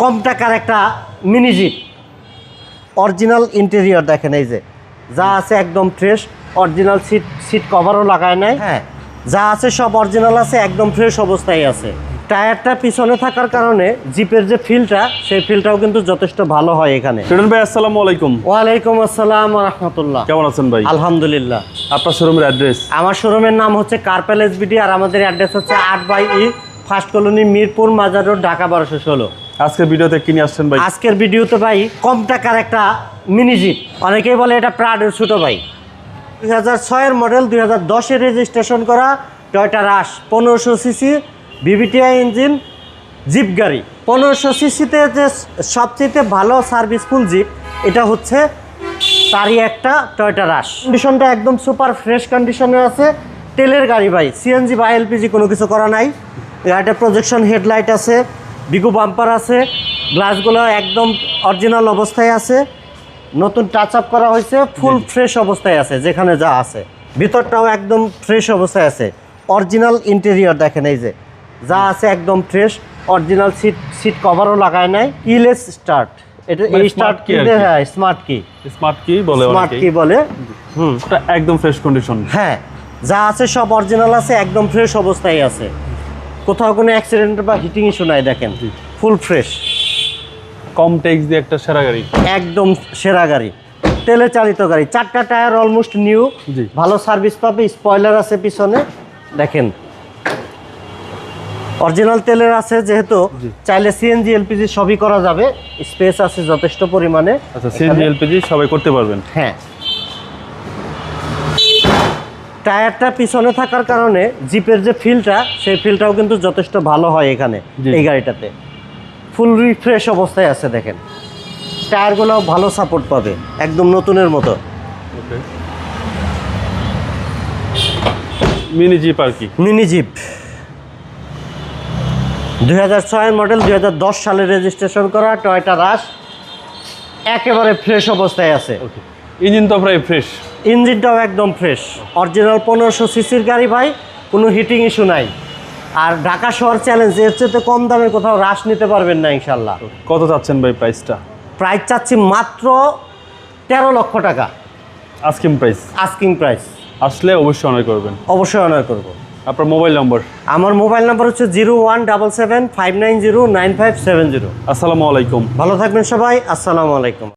কম টাকার একটা mini zip original interior দেখেন এই যে। যা আছে একদম ফ্রেশ অরিজিনাল সিট সিট কভারও লাগায় নাই। হ্যাঁ। যা আছে সব অরিজিনাল আছে একদম ফ্রেশ অবস্থায় আছে। টায়ারটা পিছনে থাকার কারণে জিপের যে ফিলটা সেই ফিলটাও কিন্তু যথেষ্ট ভালো হয় এখানে। ভাই আসসালামু আলাইকুম। ওয়ালাইকুম আসসালাম রহমতুল্লাহ। কেমন আছেন ভাই? আলহামদুলিল্লাহ। আপনার শোরুমের অ্যাড্রেস আমার শোরুমের নাম হচ্ছে কার্পেল এসবিডি আর আমাদের অ্যাড্রেস হচ্ছে আট by E first colony Mirpur Mazar road Dhaka বারোশো ষোলো। আজকের ভিডিওতে কিনে আসছেন ভাই? আজকের ভিডিওতে ভাই কম টাকার একটা মিনি জিপ অনেকেই বলে এটা প্রাডের ছোটো ভাই। দুই হাজার ছয়ের মডেল দুই হাজার রেজিস্ট্রেশন করা টয়টা রাশ পনেরোশো সিসি বিবিটিআই ইঞ্জিন জিপ গাড়ি। পনেরোশো সিসিতে যে সবচেয়ে ভালো সার্ভিসফুল জিপ এটা হচ্ছে তারই একটা টয়টা রাশ কন্ডিশনটা একদম সুপার ফ্রেশ কন্ডিশনে আছে। তেলের গাড়ি ভাই সিএনজি বা এলপিজি কোনো কিছু করা নাই। গাড়িটা প্রজেকশন হেডলাইট আছে। বিগু বাম্পার আছে গ্লাসগুলো একদম অরিজিনাল অবস্থায় আছে। নতুন টাচ আপ করা হয়েছে ফুল ফ্রেশ অবস্থায় আছে যেখানে যা আছে। ভিতরটাও একদম ফ্রেশ অবস্থায় আছে। অরিজিনাল ইন্টেরিয়র দেখেন এই যে। যা আছে একদম ফ্রেশ অরিজিনাল সিট সিট কভারও লাগায় নাই ইলেস স্টার্ট এটা মানে এই স্টার্ট কি। হ্যাঁ স্মার্ট কি স্মার্ট কি বলে স্মার্ট কি বলে। হুম একদম ফ্রেশ কন্ডিশন হ্যাঁ যা আছে সব অরিজিনাল আছে একদম ফ্রেশ অবস্থায় আছে। কোথাও কোনো অ্যাক্সিডেন্ট বা হিটিং ইস্যু নাই দেখেন। ফুল ফ্রেশ কম ট্যাক্স দিয়ে একটা সেরা গাড়ি। একদম সেরা গাড়ি। তেলে চালিত গাড়ি। চারটা টায়ার অলমোস্ট নিউ ভালো সার্ভিস পাবে স্পয়লার আছে পিছনে। দেখেন। অরিজিনাল তেলের আছে যেহেতু চাইলে সিএনজি এলপিজি সবই করা যাবে। স্পেস আছে যথেষ্ট পরিমাণে। আচ্ছা সিএনজি এলপিজি সবাই করতে পারবেন। হ্যাঁ। টায়ারটা পিছনে থাকার কারণে জিপের যে ফিলটা সেই ফিলটাও কিন্তু যথেষ্ট ভালো হয় এখানে। এই গাড়িটাতে। ফুল রিফ্রেশ অবস্থায় আছে দেখেন। টায়ারগুলো ভালো সাপোর্ট পাবে একদম নতুনের মতো। মিনি জিপ আর কি? Mini jeep. দুই হাজার ছয়ের মডেল দুই হাজার দশ সালে রেজিস্ট্রেশন করা টয়টা রাশ একেবারে ফ্রেশ অবস্থায় আছে। ওকে ইঞ্জিন তো প্রায় ফ্রেশ ইঞ্জিনটাও একদম ফ্রেশ অরিজিনাল পনেরোশো সিসির গাড়ি ভাই কোনো হিটিং ইস্যু নাই। আর ঢাকা শহর চ্যালেঞ্জ এর চেয়ে কম দামে কোথাও রাশ নিতে পারবেন না ইনশাল্লাহ কত চাচ্ছেন ভাই প্রাইসটা প্রাইস চাচ্ছি মাত্র তেরো লক্ষ টাকা। আস্কিং প্রাইস আস্কিং প্রাইস আসলে অবশ্যই অনার করবেন। অবশ্যই অনার করব। আপনার মোবাইল নম্বর আমার মোবাইল নম্বর হচ্ছে zero one double seven five nine zero nine five seven zero. আসসালামু আলাইকুম। ভালো থাকবেন সবাই আসসালামু আলাইকুম।